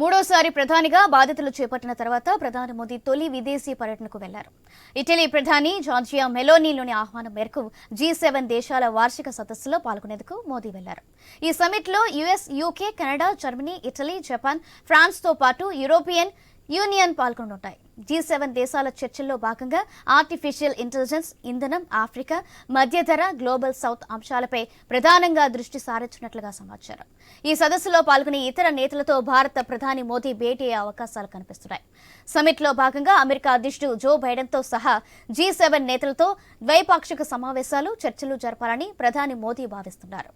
మూడోసారి ప్రధానిగా బాధ్యతలు చేపట్టిన తర్వాత ప్రధాని మోదీ తొలి విదేశీ పర్యటనకు వెళ్ళారు. ఇటలీ ప్రధాని జార్జియా మెలోనీలోని ఆహ్వానం మేరకు జీ సెవెన్ దేశాల వార్షిక సదస్సులో పాల్గొనేందుకు మోదీ వెళ్ళారు. ఈ సమిట్లో US UK Canada Germany Italy Japan ఫ్రాన్స్తో పాటు యూరోపియన్ యూనియన్ పాల్గొనుంటాయి జీ సెవెన్ దేశాల చర్చల్లో భాగంగా ఆర్టిఫిషియల్ ఇంటెలిజెన్స్ ఇంధనం ఆఫ్రికా మధ్యధర గ్లోబల్ సౌత్ అంశాలపై ప్రధానంగా దృష్టి సారించినట్లుగా సమాచారం. ఈ సదస్సులో పాల్గొనే ఇతర నేతలతో భారత ప్రధాని మోదీ భేటీ అయ్యే అవకాశాలు కనిపిస్తున్నాయి. సమిట్లో భాగంగా అమెరికా అధ్యక్షుడు జో బైడెన్తో సహా జీ సెవెన్ నేతలతో ద్వైపాక్షిక సమావేశాలు చర్చలు జరపాలని ప్రధాని మోదీ భావిస్తున్నారు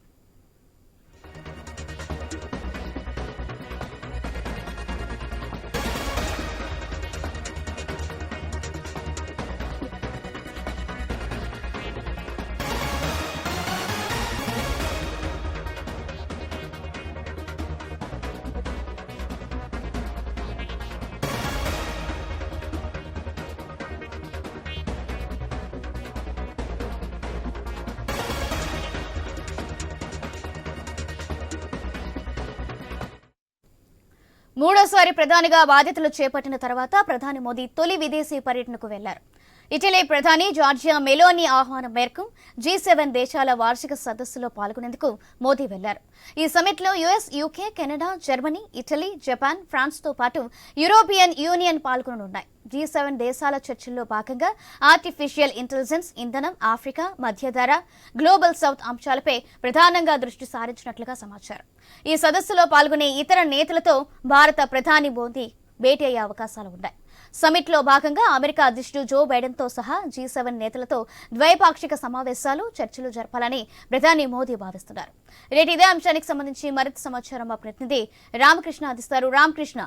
మూడోసారి ప్రధానిగా బాధ్యతలు చేపట్టిన తర్వాత ప్రధాని మోదీ తొలి విదేశీ పర్యటనకు వెళ్ళారు. ఇటలీ ప్రధాని జార్జియా మెలోని ఆహ్వానం మేరకు జీ సెవెన్ దేశాల వార్షిక సదస్సులో పాల్గొనేందుకు మోదీ వెళ్ళారు. ఈ సమిట్లో US UK Canada Germany Italy Japan ఫ్రాన్స్తో పాటు యూరోపియన్ యూనియన్ పాల్గొననున్నాయి. జీ సెవెన్ దేశాల చర్చల్లో భాగంగా ఆర్టిఫిషియల్ ఇంటెలిజెన్స్ ఇంధనం ఆఫ్రికా మధ్యధర గ్లోబల్ సౌత్ అంశాలపై ప్రధానంగా దృష్టి సారించినట్లుగా సమాచారం. ఈ సదస్సులో పాల్గొనే ఇతర నేతలతో భారత ప్రధాని మోదీ భేటీ అయ్యే అవకాశాలు ఉన్నాయి. సమిట్లో భాగంగా అమెరికా అధ్యక్షుడు జో బైడెన్తో సహా జీ సెవెన్ నేతలతో ద్వైపాక్షిక సమావేశాలు చర్చలు జరపాలని ప్రధాని మోదీ భావిస్తున్నారు. రేటు ఇదే అంశానికి సంబంధించి మరింత సమాచారం మా ప్రతినిధి రామకృష్ణ అందిస్తారు. రామకృష్ణ.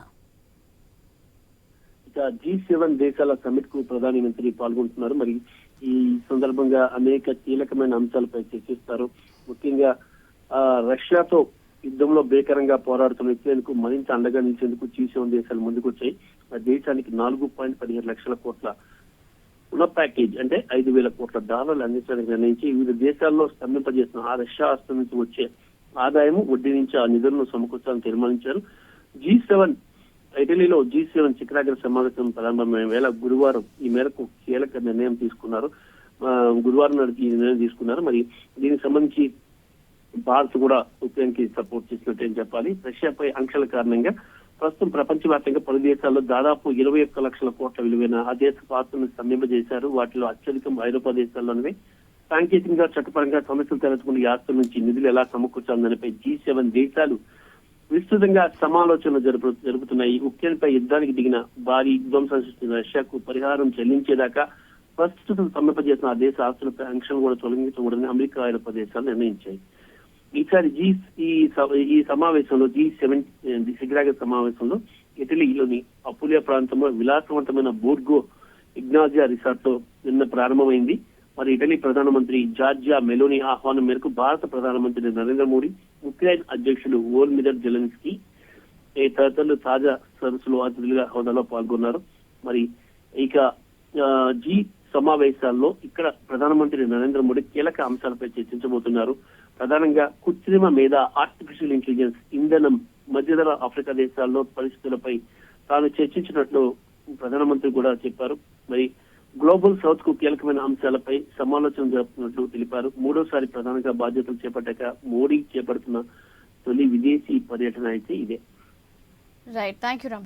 జీ సెవెన్ దేశాల సమిట్కు ప్రధానమంత్రి పాల్గొంటున్నారు. మరి ఈ సందర్భంగా అనేక కీలకమైన అంశాలపై చర్చిస్తారు. ముఖ్యంగా రష్యాతో యుద్ధంలో భీకరంగా పోరాడుతున్న యుక్రెయిన్కు మరింత అండగా నిలిచేందుకు జీ దేశాలు ముందుకొచ్చాయి. ఆ దేశానికి నాలుగు పాయింట్ పదిహేను లక్షల కోట్ల రుణ ప్యాకేజ్ అంటే ఐదు వేల కోట్ల డాలర్లు అందించడానికి నిర్ణయించి వివిధ దేశాల్లో స్తంభింపజేసిన ఆ రష్యా ఆస్తుల నుంచి వచ్చే ఆదాయం వడ్డీ నుంచి ఆ నిధులను సమకూర్చాలని తీర్మానించారు. జీ సెవెన్ ఇటలీలో జీ సెవెన్ శిఖరాగ్ర సమావేశం ప్రారంభమైన వేళ గురువారం ఈ మేరకు కీలక నిర్ణయం తీసుకున్నారు. గురువారం నాడు ఈ నిర్ణయం తీసుకున్నారు. మరి దీనికి సంబంధించి భారత్ కూడా ఉక్రెయిన్కి సపోర్ట్ చేసినట్టు ఏం చెప్పాలి? రష్యాపై ఆంక్షల కారణంగా ప్రస్తుతం ప్రపంచవ్యాప్తంగా పలు దేశాల్లో దాదాపు ఇరవై ఒక్క లక్షల కోట్ల విలువైన ఆ దేశ పాత్రను స్తంభింపజేశారు వాటిలో అత్యధికం ఐరోపా దేశాల్లోనివి. సాంకేతికంగా చట్టపరంగా సమస్యలు తలెత్తుకున్న ఈ ఆస్తుల నుంచి నిధులు ఎలా సమకూర్చాలనిపై జీ సెవెన్ దేశాలు విస్తృతంగా సమాలోచనలు జరుపు జరుపుతున్నాయి. ఉక్రెయిన్ పై యుద్ధానికి దిగిన భారీ విధ్వంసం సృష్టించిన రష్యాకు పరిహారం చెల్లించేదాకా ప్రస్తుతం సమర్పజేసిన ఆ దేశ ఆస్తులపై ఆంక్షలు కూడా తొలగించకూడదని అమెరికా ఐరోపా దేశాలు నిర్ణయించాయి. ఈసారి జీ ఈ ఈ సమావేశంలో జీ సెవెన్ శిఖరాగ సమావేశంలో ఇటలీలోని అపులియా ప్రాంతంలో విలాసవంతమైన బోర్గో ఇగ్నాజియా రిసార్ట్లో నిన్న ప్రారంభమైంది. మరి ఇటలీ ప్రధానమంత్రి జార్జియా మెలోని ఆహ్వానం మేరకు భారత ప్రధానమంత్రి నరేంద్ర మోడీ ఉక్రెయిన్ అధ్యక్షుడు ఓల్మిదర్ జెలెన్స్కీ ఈ తదితరులు తాజా సదస్సులో అతిథులుగా హోదాలో పాల్గొన్నారు. మరి ఇక ఆ, జీ సమావేశాల్లో ఇక్కడ ప్రధానమంత్రి నరేంద్ర మోడీ కీలక అంశాలపై చర్చించబోతున్నారు. ప్రధానంగా కృత్రిమ మీద ఆర్టిఫిషియల్ ఇంటెలిజెన్స్ ఇంధనం మధ్యధర ఆఫ్రికా దేశాల్లో పరిస్థితులపై తాను చర్చించినట్లు ప్రధానమంత్రి కూడా చెప్పారు. మరి గ్లోబల్ సౌత్కు కీలకమైన అంశాలపై సమాలోచన జరుపుతున్నట్లు తెలిపారు. మూడోసారి ప్రధానంగా బాధ్యతలు చేపట్టాక మోడీ చేపడుతున్న తొలి విదేశీ పర్యటన అయితే ఇదే. Right thank you